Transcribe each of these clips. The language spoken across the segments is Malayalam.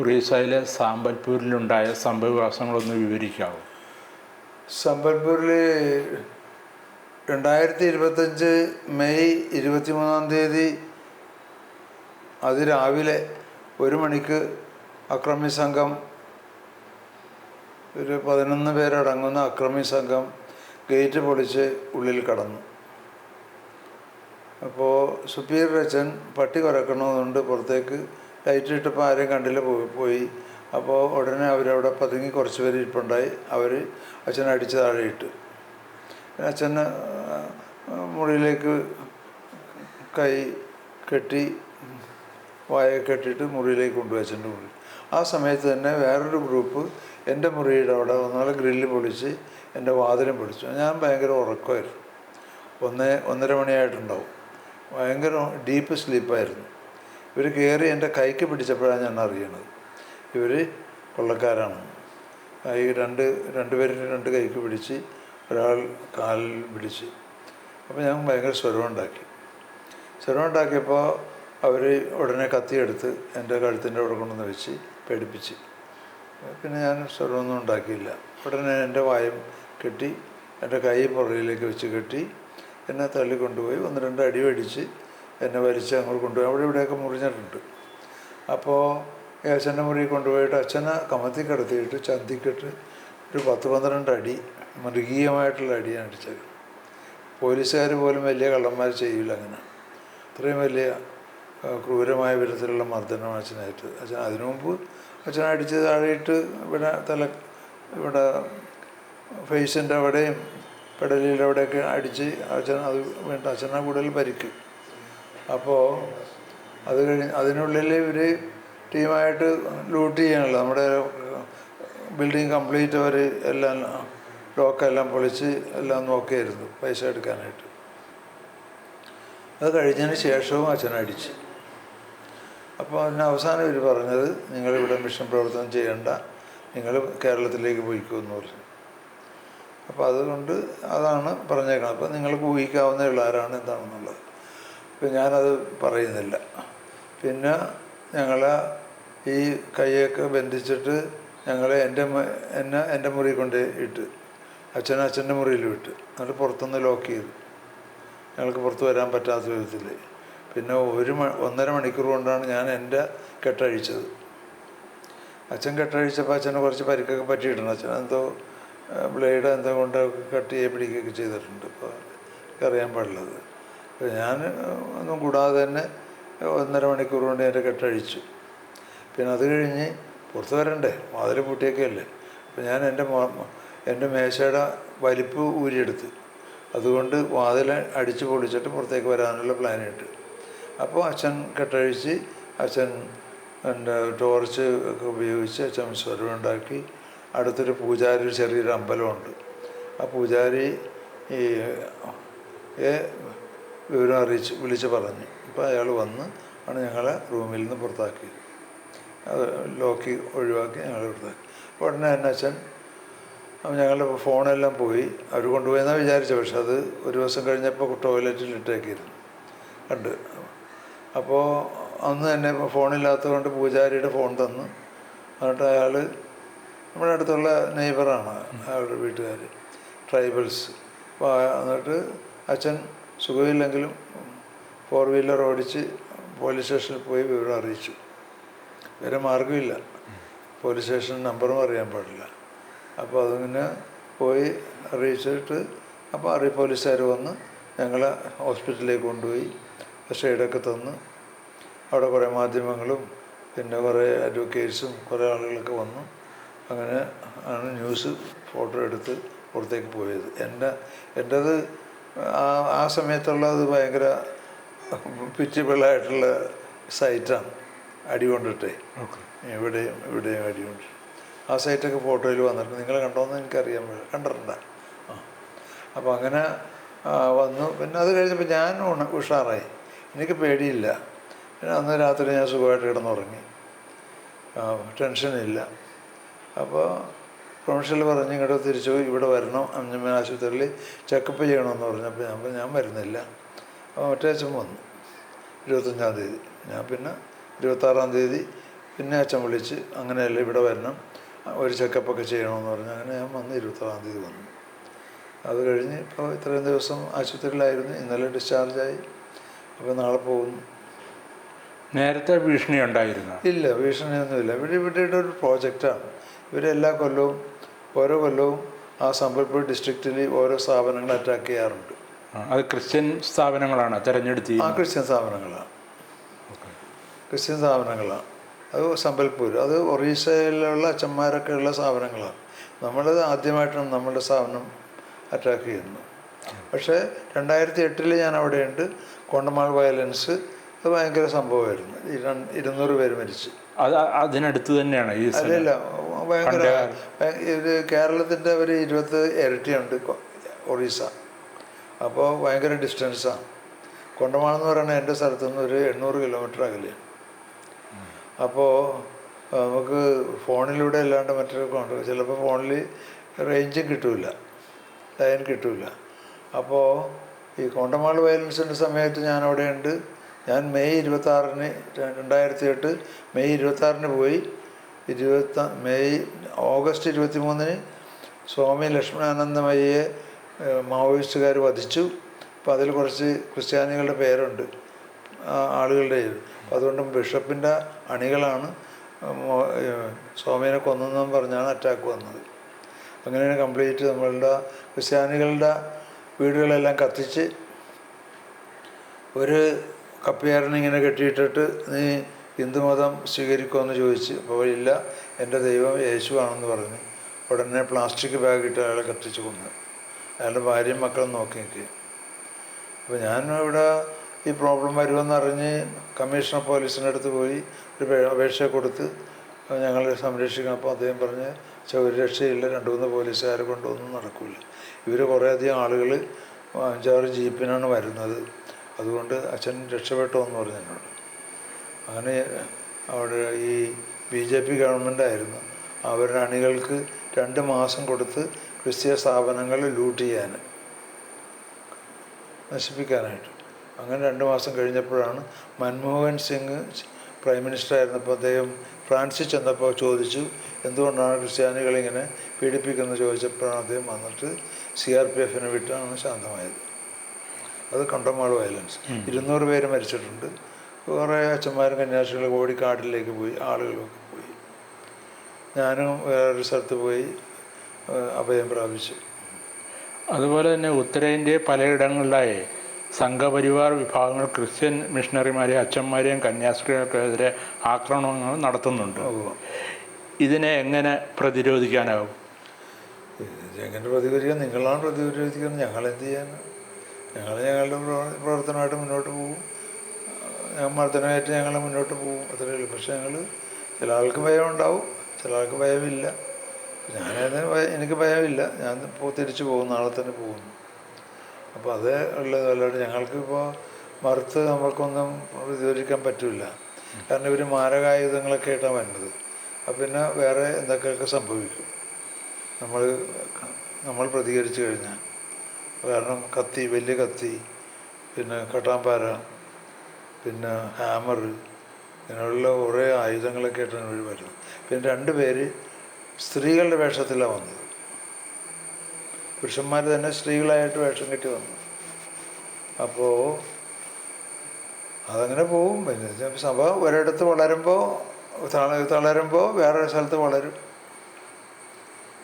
ഒറീസയിലെ സാമ്പൽപൂരിലുണ്ടായ സംഭവവികാസങ്ങളൊന്ന് വിവരിക്കാവൂ? സമ്പൽപൂരിൽ രണ്ടായിരത്തി ഇരുപത്തഞ്ച് മെയ് ഇരുപത്തിമൂന്നാം തീയതി അതിരാവിലെ ഒരു മണിക്ക് അക്രമി സംഘം ഒരു പതിനൊന്ന് പേരടങ്ങുന്ന അക്രമി സംഘം ഗേറ്റ് പൊളിച്ച് ഉള്ളിൽ കടന്നു. അപ്പോൾ സുപ്പീരിയർ അച്ഛൻ പട്ടി കുറക്കണമെന്നുണ്ട് പുറത്തേക്ക്. ലൈറ്റ് ഇട്ടപ്പോൾ ആരെയും കണ്ടില്ല. പോയി പോയി. അപ്പോൾ ഉടനെ അവരവിടെ പതുങ്ങി കുറച്ച് പേര് ഇരിപ്പുണ്ടായി. അവർ അച്ഛനെ അടിച്ച് താഴെ ഇട്ട് അച്ഛനെ മുറിയിലേക്ക് കൈ കെട്ടി വായ കെട്ടിയിട്ട് മുറിയിലേക്ക് കൊണ്ടുപോയി അച്ഛന്റെ മുറി ആ സമയത്ത് തന്നെ വേറൊരു ഗ്രൂപ്പ് എന്റെ മുറിയുടെ അവിടെ ഒന്നാളെ ഗ്രില്ല് പൊളിച്ച് എന്റെ വാതിലും പൊളിച്ചു ഞാൻ ഭയങ്കര ഉറക്കമായിരുന്നു. ഒന്ന് ഒന്നര മണിയായിട്ടുണ്ടാവും. ഭയങ്കര ഡീപ്പ് സ്ലീപ്പായിരുന്നു. ഇവർ കയറി എന്റെ കൈക്ക് പിടിച്ചപ്പോഴാണ് ഞാൻ അറിയണത്. ഇവർ കൊള്ളക്കാരാണ്. കൈ രണ്ട് രണ്ടുപേരും രണ്ട് കൈക്ക് പിടിച്ച് ഒരാൾ കാലിൽ പിടിച്ച്. അപ്പോൾ ഞാൻ ഭയങ്കര സ്വരമുണ്ടാക്കി സ്വരമുണ്ടാക്കിയപ്പോൾ അവർ ഉടനെ കത്തിയെടുത്ത് എന്റെ കഴുത്തിന്റെ അവിടെ കൊണ്ടുവന്ന് വെച്ച് പേടിപ്പിച്ച്. പിന്നെ ഞാൻ സ്വരമൊന്നും ഉണ്ടാക്കിയില്ല. ഉടനെ എന്റെ വായം കെട്ടി എന്റെ കൈ പുറകിലേക്ക് വെച്ച് കെട്ടി എന്നെ തള്ളി കൊണ്ടുപോയി ഒന്ന് രണ്ട് അടി മേടിച്ച് എന്നെ വലിച്ച് അങ്ങോട്ട് കൊണ്ടുപോയി. അവിടെ ഇവിടെയൊക്കെ മുറിഞ്ഞിട്ടുണ്ട്. അപ്പോൾ അച്ഛന്റെ മുറിയിൽ കൊണ്ടുപോയിട്ട് അച്ഛനെ കമത്തി കിടത്തിയിട്ട് ചന്തിക്കിട്ട് ഒരു പത്ത് പന്ത്രണ്ട് അടി മൃഗീയമായിട്ടുള്ള അടിയാണ് അടിച്ചത്. പോലീസുകാർ പോലും വലിയ കള്ളന്മാർ ചെയ്യില്ല അങ്ങനെ. അത്രയും വലിയ ക്രൂരമായ വിധത്തിലുള്ള മർദ്ദനം അച്ഛനായിട്ട് അച്ഛൻ അതിനു മുമ്പ് അച്ഛൻ അടിച്ച് താഴെയിട്ട് ഇവിടെ തല ഇവിടെ ഫേസിന്റെ അവിടെയും പെടലിന്റെ അവിടെയൊക്കെ അടിച്ച് അച്ഛൻ അത് വേണ്ട അച്ഛനെ കൂടുതൽ പരിക്ക്. അപ്പോൾ അത് കഴിഞ്ഞ് അതിനുള്ളിൽ ഇവർ ടീമായിട്ട് ലൂട്ട് ചെയ്യാനുള്ള നമ്മുടെ ബിൽഡിങ് കംപ്ലീറ്റ് അവർ എല്ലാം ലോക്കെല്ലാം പൊളിച്ച് എല്ലാം നോക്കിയായിരുന്നു പൈസ എടുക്കാനായിട്ട്. അത് കഴിഞ്ഞതിന് ശേഷവും അച്ഛൻ അടിച്ച്. അപ്പോൾ അതിന് അവസാനം ഇവർ പറഞ്ഞത് നിങ്ങളിവിടെ മിഷൻ പ്രവർത്തനം ചെയ്യേണ്ട നിങ്ങൾ കേരളത്തിലേക്ക് പോയിക്കുമെന്ന് പറഞ്ഞു. അപ്പോൾ അതുകൊണ്ട് അതാണ് പറഞ്ഞേക്കുന്നത് അപ്പോൾ നിങ്ങൾക്ക് ഊഹിക്കാവുന്ന ആരാണ് എന്താണെന്നുള്ളത്. അപ്പോൾ ഞാനത് പറയുന്നില്ല. പിന്നെ ഞങ്ങൾ ഈ കൈയൊക്കെ ബന്ധിച്ചിട്ട് ഞങ്ങളെ എന്റെ എന്നെ എന്റെ മുറി കൊണ്ട് ഇട്ട് അച്ഛനെ അച്ഛന്റെ മുറിയിൽ വിട്ട് എന്നിട്ട് പുറത്തുനിന്ന് ലോക്ക് ചെയ്തു. ഞങ്ങൾക്ക് പുറത്ത് വരാൻ പറ്റാത്ത വിധത്തിൽ. പിന്നെ ഒരു മ ഒന്നര മണിക്കൂർ കൊണ്ടാണ് ഞാൻ എന്റെ കെട്ടഴിച്ചത്. അച്ഛൻ കെട്ടഴിച്ചപ്പോൾ അച്ഛന് കുറച്ച് പരിക്കൊക്കെ പറ്റിയിട്ടുണ്ട്. അച്ഛൻ എന്തോ ബ്ലേഡ് എന്തോ കൊണ്ട് കട്ട് ചെയ്യപ്പിടിക്കുകയൊക്കെ ചെയ്തിട്ടുണ്ട്. ഇപ്പോൾ അറിയാൻ അപ്പോൾ ഞാൻ ഒന്നും കൂടാതെ തന്നെ ഒന്നര മണിക്കൂർ കൊണ്ട് എന്റെ കെട്ടഴിച്ചു പിന്നെ അത് കഴിഞ്ഞ് പുറത്ത് വരണ്ടേ? വാതിൽ പൂട്ടിയൊക്കെ അല്ലേ? അപ്പോൾ ഞാൻ എന്റെ എന്റെ മേശയുടെ വലിപ്പ് ഊരിയെടുത്ത്. അതുകൊണ്ട് വാതിൽ അടിച്ച് പൊളിച്ചിട്ട് പുറത്തേക്ക് വരാനുള്ള പ്ലാനിട്ട് അപ്പോൾ അച്ഛൻ കെട്ടഴിച്ച് അച്ഛൻ എന്റെ ടോർച്ച് ഒക്കെ ഉപയോഗിച്ച് അച്ഛൻ സ്വരമുണ്ടാക്കി അടുത്തൊരു പൂജാരി ചെറിയൊരു അമ്പലമുണ്ട്. ആ പൂജാരി ഈ വിവരം അറിയിച്ച് വിളിച്ച് പറഞ്ഞു. അപ്പോൾ അയാൾ വന്ന് ആണ് ഞങ്ങളെ റൂമിൽ നിന്ന് പുറത്താക്കിയത്. അത് ലോക്കി ഒഴിവാക്കി ഞങ്ങളെ പുറത്താക്കി. അപ്പോൾ ഉടനെ അച്ഛൻ അപ്പം ഞങ്ങളുടെ ഫോണെല്ലാം പോയി. അവർ കൊണ്ടുപോയെന്നാണ് വിചാരിച്ചത്. പക്ഷെ അത് ഒരു ദിവസം കഴിഞ്ഞപ്പോൾ ടോയ്ലറ്റിൽ ഇട്ടേക്കിയിരുന്നു. കണ്ട്. അപ്പോൾ അന്ന് തന്നെ ഫോണില്ലാത്തത് കൊണ്ട് പൂജാരിയുടെ ഫോൺ തന്നു. എന്നിട്ട് അയാൾ നമ്മുടെ അടുത്തുള്ള നെയ്ബറാണ് അയാളുടെ വീട്ടുകാർ ട്രൈബൽസ്. അപ്പോൾ എന്നിട്ട് അച്ഛൻ സുഖമില്ലെങ്കിലും ഫോർ വീലർ ഓടിച്ച് പോലീസ് സ്റ്റേഷനിൽ പോയി വിവരം അറിയിച്ചു. വേറെ മാർഗമില്ല പോലീസ് സ്റ്റേഷൻ നമ്പറും അറിയാൻ പാടില്ല. അപ്പോൾ അതിങ്ങനെ പോയി അറിയിച്ചിട്ട് അപ്പോൾ അറിയി പോലീസുകാർ വന്ന് ഞങ്ങളെ ഹോസ്പിറ്റലിലേക്ക് കൊണ്ടുപോയി ഷെയ്ഡൊക്കെ തന്ന്. അവിടെ കുറേ മാധ്യമങ്ങളും പിന്നെ കുറേ അഡ്വക്കേറ്റ്സും കുറേ ആളുകളൊക്കെ വന്നു. അങ്ങനെ ആണ് ന്യൂസ് ഫോട്ടോ എടുത്ത് പുറത്തേക്ക് പോയത്. എന്റെ എന്റേത് ആ ആ സമയത്തുള്ളത് ഭയങ്കര പിറ്റിബിളായിട്ടുള്ള സൈറ്റാണ് അടി കൊണ്ടിട്ടേ ഓക്കെ. എവിടെയും ഇവിടെയും അടി കൊണ്ട് ആ സൈറ്റൊക്കെ ഫോട്ടോയിൽ വന്നിട്ടുണ്ട്. നിങ്ങൾ കണ്ടോന്ന് എനിക്കറിയാൻ കണ്ടിട്ടുണ്ട്. ആ. അപ്പോൾ അങ്ങനെ വന്നു. പിന്നെ അത് കഴിഞ്ഞപ്പോൾ ഞാൻ ഉഷാറായി. എനിക്ക് പേടിയില്ല. പിന്നെ അന്ന് രാത്രി ഞാൻ സുഖമായിട്ട് കിടന്നുറങ്ങി. ടെൻഷനില്ല. അപ്പോൾ പ്രൊഫഷണൽ പറഞ്ഞ് ഇങ്ങോട്ട് തിരിച്ചു ഇവിടെ വരണം അഞ്ചമ്മ ആശുപത്രിയിൽ ചെക്കപ്പ് ചെയ്യണമെന്ന് പറഞ്ഞപ്പോൾ ഞാൻ പറഞ്ഞു, ഞാൻ വരുന്നില്ല. അപ്പോൾ മറ്റേ അച്ഛൻ വന്നു ഇരുപത്തഞ്ചാം തീയതി. ഞാൻ പിന്നെ ഇരുപത്താറാം തീയതി പിന്നെ അച്ഛൻ വിളിച്ച് അങ്ങനെയല്ല ഇവിടെ വരണം ഒരു ചെക്കപ്പൊക്കെ ചെയ്യണമെന്ന് പറഞ്ഞു. അങ്ങനെ ഞാൻ വന്ന് ഇരുപത്താറാം തീയതി വന്നു. അത് കഴിഞ്ഞ് ഇപ്പോൾ ഇത്രയും ദിവസം ആശുപത്രിയിലായിരുന്നു ഇന്നലെ ഡിസ്ചാർജായി. അപ്പോൾ നാളെ പോകുന്നു. നേരത്തെ ഭീഷണി ഉണ്ടായിരുന്നു? ഇല്ല ഭീഷണിയൊന്നുമില്ല. ഇവിടെ ഇവിടെ ഒരു പ്രോജക്റ്റാണ്. ഇവരെല്ലാ കൊല്ലവും ഓരോ കൊല്ലവും ആ സമ്പൽപൂർ ഡിസ്ട്രിക്റ്റിൽ ഓരോ സ്ഥാപനങ്ങൾ അറ്റാക്ക് ചെയ്യാറുണ്ട്. അത് ക്രിസ്ത്യൻ സ്ഥാപനങ്ങളാണ് തെരഞ്ഞെടുത്ത് ആ ക്രിസ്ത്യൻ സ്ഥാപനങ്ങളാണ്. ക്രിസ്ത്യൻ സ്ഥാപനങ്ങളാണ്. അത് സമ്പൽപൂർ അത് ഒറീസയിലുള്ള അച്ഛന്മാരൊക്കെ ഉള്ള സ്ഥാപനങ്ങളാണ്. നമ്മളത് ആദ്യമായിട്ടാണ് നമ്മളുടെ സ്ഥാപനം അറ്റാക്ക് ചെയ്യുന്നു പക്ഷേ രണ്ടായിരത്തി എട്ടിൽ ഞാൻ അവിടെയുണ്ട്. കോണ്ടമാൾ വയലൻസ് അത് ഭയങ്കര സംഭവമായിരുന്നു. ഇര- ഇരുന്നൂറ് പേര് മരിച്ച്. അത് അതിനടുത്ത് തന്നെയാണ് ഈ. അല്ലല്ല ഭയങ്കര ഇത് കേരളത്തിന്റെ ഒരു ഇരുപത് ഇരട്ടിയുണ്ട് ഒറീസ. അപ്പോൾ ഭയങ്കര ഡിസ്റ്റൻസാണ് കൊണ്ടമാണെന്ന് പറയുന്നത് എന്റെ സ്ഥലത്തു നിന്ന് ഒരു എണ്ണൂറ് കിലോമീറ്റർ അകലെയാണ് അപ്പോൾ നമുക്ക് ഫോണിലൂടെ അല്ലാണ്ട് മറ്റൊരു കൊണ്ട് ചിലപ്പോൾ ഫോണിൽ റേഞ്ചും കിട്ടില്ല ലൈൻ കിട്ടില്ല അപ്പോൾ ഈ കോണ്ടമാൾ വയലൻസിന്റെ സമയത്ത് ഞാൻ അവിടെയുണ്ട് ഞാൻ മെയ് ഇരുപത്താറിന് രണ്ടായിരത്തി എട്ട് മെയ് ഇരുപത്താറിന് പോയി ഇരുപത്ത മെയ് ഓഗസ്റ്റ് ഇരുപത്തി മൂന്നിന് സ്വാമി ലക്ഷ്മണാനന്ദമയ്യെ മാവോയിസ്റ്റുകാർ വധിച്ചു. അപ്പോൾ അതിൽ കുറച്ച് ക്രിസ്ത്യാനികളുടെ പേരുണ്ട് ആളുകളുടെ അപ്പോൾ അതുകൊണ്ട് ബിഷപ്പിന്റെ അണികളാണ് സ്വാമിനെ കൊന്നെന്നും പറഞ്ഞാണ് അറ്റാക്ക് വന്നത്. അങ്ങനെയാണ് കംപ്ലീറ്റ് നമ്മളുടെ ക്രിസ്ത്യാനികളുടെ വീടുകളെല്ലാം കത്തിച്ച് ഒരു കപ്പിയാരനെ ഇങ്ങനെ കെട്ടിയിട്ടിട്ട് നീ ഹിന്ദുമതം സ്വീകരിക്കുമെന്ന് ചോദിച്ച് അപ്പോൾ ഇല്ല എന്റെ ദൈവം യേശുവാണെന്ന് പറഞ്ഞ്. ഉടനെ പ്ലാസ്റ്റിക് ബാഗ് ഇട്ട് അയാളെ കത്തിച്ച് കൊന്ന്. അയാളുടെ ഭാര്യയും മക്കളും നോക്കി നിൽക്കുക അപ്പോൾ ഞാൻ ഇവിടെ ഈ പ്രോബ്ലം വരുമെന്ന് അറിഞ്ഞ് കമ്മീഷണർ പോലീസിന്റെ അടുത്ത് പോയി ഒരു അപേക്ഷ കൊടുത്ത് ഞങ്ങളെ സംരക്ഷിക്കണം. അപ്പോൾ അദ്ദേഹം പറഞ്ഞ് "ഛെ, ഒരു രക്ഷയില്ല. രണ്ട് മൂന്ന് പോലീസുകാരെ കൊണ്ടൊന്നും നടക്കില്ല ഇവർ കുറേയധികം ആളുകൾ അഞ്ചാറ് ജീപ്പിനാണ് വരുന്നത്. അതുകൊണ്ട് അച്ഛൻ രക്ഷപ്പെട്ടോ എന്ന് പറഞ്ഞു എന്നോട്. അങ്ങനെ അവിടെ ഈ ബി ജെ പി ഗവൺമെന്റായിരുന്നു. അവരുടെ അണികൾക്ക് രണ്ട് മാസം കൊടുത്ത് ക്രിസ്തീയ സ്ഥാപനങ്ങൾ ലൂട്ട് ചെയ്യാൻ നശിപ്പിക്കാനായിട്ട്. അങ്ങനെ രണ്ട് മാസം കഴിഞ്ഞപ്പോഴാണ് മൻമോഹൻ സിംഗ് പ്രൈം മിനിസ്റ്റർ ആയിരുന്നപ്പോൾ അദ്ദേഹം ഫ്രാൻസിൽ ചെന്നപ്പോൾ ചോദിച്ചു എന്തുകൊണ്ടാണ് ക്രിസ്ത്യാനികളെ ഇങ്ങനെ പീഡിപ്പിക്കുന്നത്? ചോദിച്ചപ്പോഴാണ് അദ്ദേഹം വന്നിട്ട് സി ആർ പി എഫിനെ വിട്ടാണ് ശാന്തമായത്. അത് കണ്ടമാൾ വയലൻസ് ഇരുന്നൂറ് പേര് മരിച്ചിട്ടുണ്ട്. കുറേ അച്ഛന്മാരും കന്യാസികളും ഓടി കാട്ടിലേക്ക് പോയി ആളുകളൊക്കെ പോയി. ഞാനും വേറൊരു സ്ഥലത്ത് പോയി അഭയം പ്രാപിച്ചു. അതുപോലെ തന്നെ ഉത്തരേന്ത്യയെ പലയിടങ്ങളിലായി സംഘപരിവാർ വിഭാഗങ്ങൾ ക്രിസ്ത്യൻ മിഷണറിമാരെ അച്ഛന്മാരെയും കന്യാസ്ത്രീകൾക്കെതിരെ ആക്രമണങ്ങൾ നടത്തുന്നുണ്ട്. ഇതിനെ എങ്ങനെ പ്രതിരോധിക്കാനാവും? എങ്ങനെ പ്രതികരിക്കാൻ നിങ്ങളാണ് പ്രതികരിക്കുന്നത് ഞങ്ങൾ എന്ത് ചെയ്യാൻ ഞങ്ങൾ ഞങ്ങളുടെ പ്രവ- പ്രവർത്തനമായിട്ട് മുന്നോട്ട് പോകും. മർദ്ദനമായിട്ട് ഞങ്ങൾ മുന്നോട്ട് പോകും. അത്രയേ ഉള്ളൂ. പക്ഷേ ഞങ്ങൾ ചില ആൾക്ക് ഭയം ഉണ്ടാവും ചില ആൾക്ക് ഭയമില്ല. ഞാനതിന് എനിക്ക് ഭയമില്ല. ഞാൻ തിരിച്ചു പോകും നാളെ തന്നെ പോകുന്നു അപ്പോൾ അത് ഉള്ളത് അല്ലാണ്ട് ഞങ്ങൾക്കിപ്പോൾ മറുത്ത് നമുക്കൊന്നും പ്രതിരോധിക്കാൻ പറ്റില്ല. കാരണം ഇവർ മാരകായുധങ്ങളൊക്കെ ആയിട്ടാണ് വരുന്നത്. അപ്പം പിന്നെ വേറെ എന്തൊക്കെയൊക്കെ സംഭവിക്കും? നമ്മൾ നമ്മൾ പ്രതികരിച്ചു കഴിഞ്ഞാൽ. കാരണം കത്തി വലിയ കത്തി പിന്നെ കട്ടാമ്പാര പിന്നെ ഹാമർ ഇങ്ങനെയുള്ള കുറേ ആയുധങ്ങളൊക്കെ ആയിട്ടാണ് ഇവർ വരുന്നത്. പിന്നെ രണ്ട് പേര് സ്ത്രീകളുടെ വേഷത്തിലാണ് വന്നത്. പുരുഷന്മാർ തന്നെ സ്ത്രീകളായിട്ട് വേഷം കെട്ടി വന്നു. അപ്പോൾ അതങ്ങനെ പോവും. പിന്നെ സഭ ഒരിടത്ത് വളരുമ്പോൾ തള- തളരുമ്പോൾ വേറൊരു സ്ഥലത്ത് വളരും.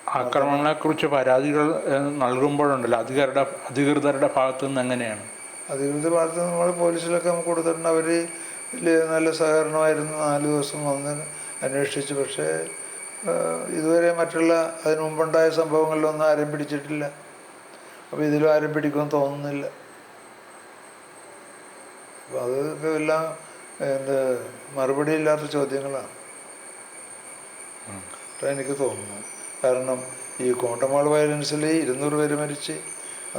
ആക്രമണങ്ങളെക്കുറിച്ച് പരാതികൾ നൽകുമ്പോഴുണ്ടല്ലോ. അധികരുടെ അധികൃതരുടെ ഭാഗത്തു നിന്ന് എങ്ങനെയാണ്? അധികൃത ഭാഗത്ത് നമ്മൾ പോലീസിലൊക്കെ നമുക്ക് കൊടുത്തിട്ടുണ്ട്. അവർ നല്ല സഹകരണമായിരുന്നു. നാല് ദിവസം വന്ന് അന്വേഷിച്ചു. പക്ഷേ ഇതുവരെ മറ്റുള്ള അതിനു മുമ്പുണ്ടായ സംഭവങ്ങളിലൊന്നും ആരും പിടിച്ചിട്ടില്ല. അപ്പോൾ ഇതിലും ആരും പിടിക്കുമെന്ന് തോന്നുന്നില്ല. അപ്പോൾ അതൊക്കെ എല്ലാം എന്ത് മറുപടി ഇല്ലാത്ത ചോദ്യങ്ങളാണ്. എനിക്ക് തോന്നുന്നു കാരണം ഈ കോട്ടമാൾ വയലൻസിൽ ഇരുന്നൂറ് പേര് മരിച്ച്.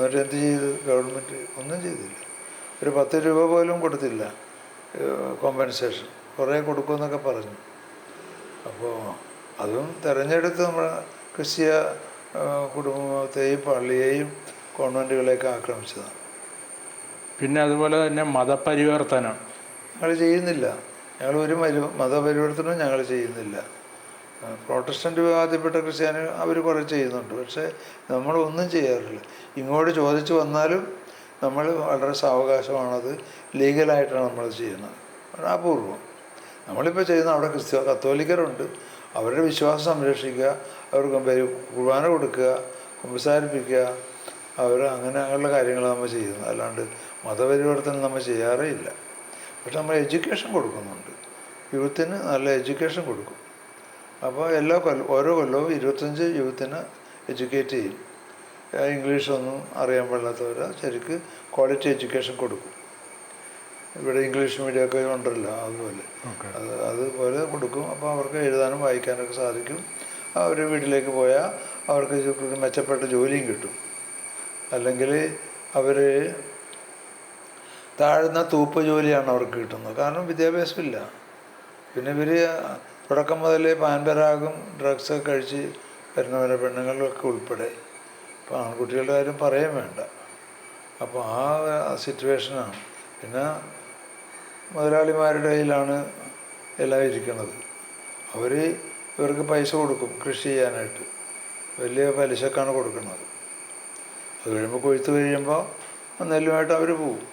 എന്ത് ചെയ്തു? ഗവൺമെന്റ് ഒന്നും ചെയ്തില്ല. ഒരു പത്ത് രൂപ പോലും കൊടുത്തില്ല കോമ്പൻസേഷൻ കുറേ കൊടുക്കുമെന്നൊക്കെ പറഞ്ഞു. അപ്പോൾ അതും തിരഞ്ഞെടുത്ത് നമ്മുടെ ക്രിസ്തീയ കുടുംബത്തെയും പള്ളിയെയും കോൺവെന്റുകളെയൊക്കെ ആക്രമിച്ചതാണ്. പിന്നെ അതുപോലെ തന്നെ മതപരിവർത്തനം. ഞങ്ങൾ ചെയ്യുന്നില്ല. ഞങ്ങൾ ഒരു മതപരിവർത്തനവും ഞങ്ങൾ ചെയ്യുന്നില്ല. പ്രോട്ടസ്റ്റന്റ് വിഭാഗത്തിൽപ്പെട്ട ക്രിസ്ത്യാനി അവർ കുറേ ചെയ്യുന്നുണ്ട്. പക്ഷേ നമ്മളൊന്നും ചെയ്യാറില്ല. ഇങ്ങോട്ട് ചോദിച്ചു വന്നാലും നമ്മൾ വളരെ സാവകാശമാണത്. ലീഗലായിട്ടാണ് നമ്മൾ ചെയ്യുന്നത്. അപൂർവം. നമ്മളിപ്പോൾ ചെയ്യുന്ന അവിടെ ക്രിസ്ത്യ കത്തോലിക്കരുണ്ട്. അവരുടെ വിശ്വാസം സംരക്ഷിക്കുക അവർക്ക് കുർബാന കൊടുക്കുക കുമ്പസാരിപ്പിക്കുക. അവർ അങ്ങനെ അങ്ങനെയുള്ള കാര്യങ്ങൾ നമ്മൾ ചെയ്യുന്നത്. അല്ലാണ്ട് മതപരിവർത്തനം നമ്മൾ ചെയ്യാറേ ഇല്ല. പക്ഷെ നമ്മൾ എഡ്യൂക്കേഷൻ കൊടുക്കുന്നുണ്ട്. യൂത്തിന് നല്ല എഡ്യൂക്കേഷൻ കൊടുക്കും. അപ്പോൾ എല്ലാ കൊല്ലം ഓരോ കൊല്ലവും ഇരുപത്തഞ്ച് യൂത്തിനെ എഡ്യൂക്കേറ്റ് ചെയ്യും. ഇംഗ്ലീഷൊന്നും അറിയാൻ പാടില്ലാത്തവർ ശരിക്ക് ക്വാളിറ്റി എഡ്യൂക്കേഷൻ കൊടുക്കും. ഇവിടെ ഇംഗ്ലീഷ് മീഡിയമൊക്കെ ഉണ്ടല്ലോ അതുപോലെ. അത് അതുപോലെ കൊടുക്കും. അപ്പോൾ അവർക്ക് എഴുതാനും വായിക്കാനൊക്കെ സാധിക്കും. അവർ വീട്ടിലേക്ക് പോയാൽ അവർക്ക് മെച്ചപ്പെട്ട ജോലിയും കിട്ടും. അല്ലെങ്കിൽ അവർ താഴ്ന്ന തൂപ്പ് ജോലിയാണ് അവർക്ക് കിട്ടുന്നത്. കാരണം വിദ്യാഭ്യാസമില്ല. പിന്നെ ഇവർ തുടക്കം മുതലേ പാൻപരാഗും ഡ്രഗ്സൊക്കെ കഴിച്ച് വരുന്നവരെ പെണ്ണുങ്ങളിലൊക്കെ ഉൾപ്പെടെ. അപ്പോൾ ആൺകുട്ടികളുടെ കാര്യം പറയാൻ വേണ്ട. അപ്പോൾ ആ സിറ്റുവേഷനാണ് പിന്നെ മുതലാളിമാരുടെ കയ്യിലാണ് എല്ലാം ഇരിക്കുന്നത്. അവർ ഇവർക്ക് പൈസ കൊടുക്കും കൃഷി ചെയ്യാനായിട്ട്. വലിയ പലിശക്കാണ് കൊടുക്കുന്നത്. അത് കഴിയുമ്പോൾ കൊയ്ത്ത് കഴിയുമ്പോൾ നെല്ലുമായിട്ട് അവർ പോവും.